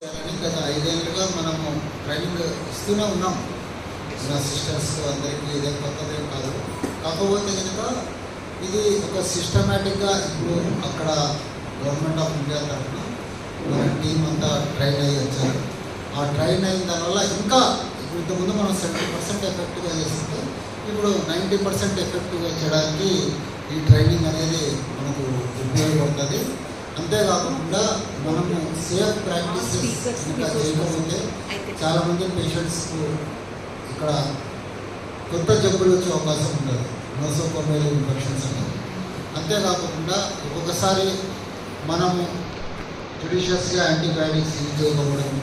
గత ఐదేళ్ళుగా మనము ట్రైనింగ్ ఇస్తూనే ఉన్నాం. నా సిస్టర్స్ అందరికీ ఇదే కొత్తదేం కాదు. కాకపోతే కనుక ఇది ఒక సిస్టమేటిక్గా ఇప్పుడు అక్కడ గవర్నమెంట్ ఆఫ్ ఇండియా తరఫున మన టీం అంతా ట్రైన్ అయ్యి వచ్చారు. ఆ ట్రైన్ అయిన దానివల్ల ఇంకా ఇప్పుడు ఇంతకుముందు మనం సెవెంటీ పర్సెంట్ ఎఫెక్ట్గా చేస్తుంటే ఇప్పుడు నైంటీ పర్సెంట్ ఎఫెక్టివ్గా చేయడానికి ఈ ట్రైనింగ్ అనేది మనకు ఉపయోగపడుతుంది. అంతేకాకుండా మనం సేఫ్ ప్రాక్టీసెస్ ఇంకా చేయకపోతే చాలామంది పేషెంట్స్కు ఇక్కడ కొత్త జబ్బులు వచ్చే అవకాశం ఉంటుంది నోసోకోమైల్ ఇన్ఫెక్షన్స్ అనేది అంతేకాకుండా ఒక్కొక్కసారి మనము జుడిషియస్గా యాంటీబయాటిక్స్ యూజ్ చేయకపోవడం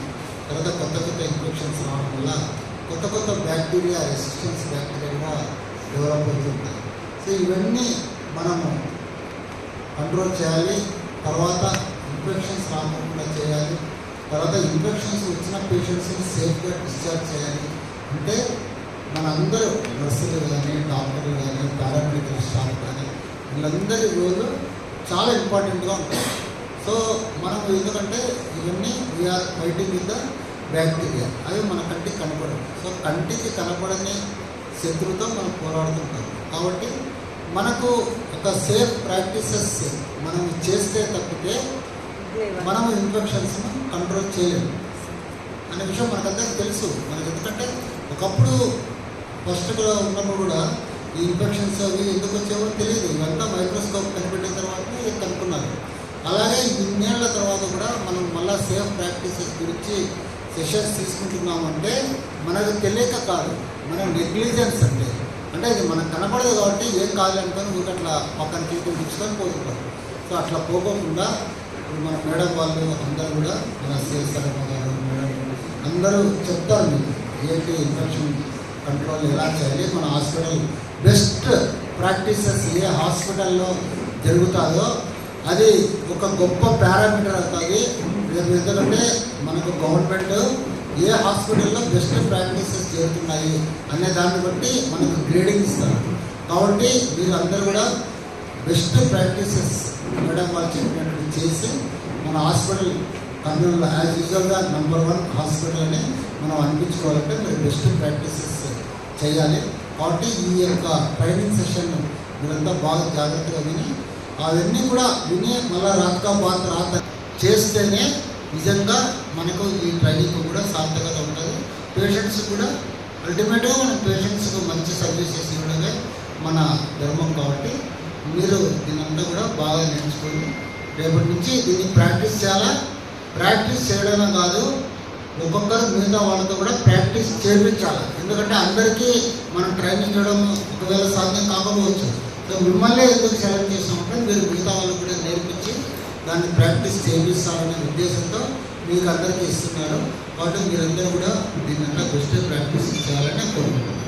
తర్వాత కొత్త కొత్త ఇన్ఫెక్షన్స్ రావడం వల్ల కొత్త కొత్త బ్యాక్టీరియా రెసిస్టెన్స్ బ్యాక్టీరియా కూడా డెవలప్ అవుతుంటాయి. సో ఇవన్నీ మనము కంట్రోల్ చేయాలి. తర్వాత ఇన్ఫెక్షన్స్ రాకుండా చేయాలి. తర్వాత ఇన్ఫెక్షన్స్ వచ్చిన పేషెంట్స్ని సేఫ్గా డిశ్చార్జ్ చేయాలి. అంటే మనందరూ నర్సులు కానీ డాక్టర్లు కానీ పారామెడికల్ స్టాఫ్ కానీ వీళ్ళందరి రోలు చాలా ఇంపార్టెంట్గా ఉంటుంది. సో మనం ఎందుకంటే ఇవన్నీ we're fighting with the bacteria అవి మన కంటికి కనపడవు. సో కంటికి కనపడని శత్రువుతో మనం పోరాడుతుంటాం. కాబట్టి మనకు ఒక సేఫ్ ప్రాక్టీసెస్ మనం చేస్తే తప్పితే మనం ఇన్ఫెక్షన్స్ను కంట్రోల్ చేయలేము. అనే విషయం మనకందరికీ తెలుసు. మనకి ఎందుకంటే ఒకప్పుడు ఫస్ట్గా ఉన్నప్పుడు కూడా ఈ ఇన్ఫెక్షన్స్ అవి ఎందుకు వచ్చేవో తెలియదు. ఇవంతా మైక్రోస్కోప్ కనిపెట్టిన తర్వాత కనుక్కున్నారు. అలాగే ఇన్నేళ్ళ తర్వాత కూడా మనం మళ్ళీ సేఫ్ ప్రాక్టీసెస్ గురించి సెషన్స్ తీసుకుంటున్నామంటే మనకు తెలియక కాదు. మన నెగ్లిజెన్స్ అంటే అంటే ఇది మనకు కనపడదు కాబట్టి ఏం కాదు అనుకొని మీకు అట్లా పక్కన చేతులు తీసుకొని పోతుంటారు సో అట్లా పోకోకుండా ఇప్పుడు మన మేడం వాళ్ళు అందరూ కూడా మన సేల్స్ గారు అందరూ చెప్తారు మీకు ఏంటి ఇన్ఫెక్షన్ కంట్రోల్ ఎలా చేయాలి మన హాస్పిటల్ బెస్ట్ ప్రాక్టీసెస్ ఏ హాస్పిటల్లో జరుగుతుందో అది ఒక గొప్ప పారామీటర్ అవుతుంది ఎందుకంటే మనకు గవర్నమెంట్ ఏ హాస్పిటల్లో బెస్ట్ ప్రాక్టీసెస్ చేరుతున్నాయి అనే దాన్ని బట్టి మనకు గ్రేడింగ్ ఇస్తారు. కాబట్టి వీళ్ళందరూ కూడా బెస్ట్ ప్రాక్టీసెస్ మేడం వాళ్ళు చెప్పినట్టు చేసి మన హాస్పిటల్ కర్నూలులో యాజ్ యూజువల్గా నెంబర్ వన్ హాస్పిటల్ అని మనం అనిపించుకోవాలంటే మీరు బెస్ట్ ప్రాక్టీసెస్ చేయాలి. కాబట్టి ఈ యొక్క ట్రైనింగ్ సెషన్ మీరంతా బాగా జాగ్రత్తగా విని అవన్నీ కూడా విని మళ్ళీ రాక పాత రాక చేస్తేనే నిజంగా మనకు ఈ ట్రైనింగ్ కూడా సార్థకత ఉంటుంది. పేషెంట్స్ కూడా అల్టిమేట్గా మన పేషెంట్స్కు మంచి సర్వీసెస్ ఇవ్వడమే మన ధర్మం కాబట్టి మీరు దీనంతా కూడా బాగా నేర్చుకోండి. రేపటి నుంచి దీన్ని ప్రాక్టీస్ చేయాలా? ప్రాక్టీస్ చేయడమే కాదు ఒక్కొక్కరు మిగతా వాళ్ళతో కూడా ప్రాక్టీస్ చేయించాలి ఎందుకంటే అందరికీ మనం ట్రైనింగ్ చేయడం ఒకవేళ సాధ్యం కాకపోవచ్చు. సో మిమ్మల్ని ఎందుకు సెలెక్ట్ చేసినామంటే మీరు మిగతా వాళ్ళకు కూడా నేర్పించి దాన్ని ప్రాక్టీస్ చేయిస్తామనే ఉద్దేశంతో మీకు అందరికీ ఇస్తున్నారు కాబట్టి మీరందరూ కూడా దీన్ని దృష్టి ప్రాక్టీస్ చేయాలని కోరుకుంటున్నాను.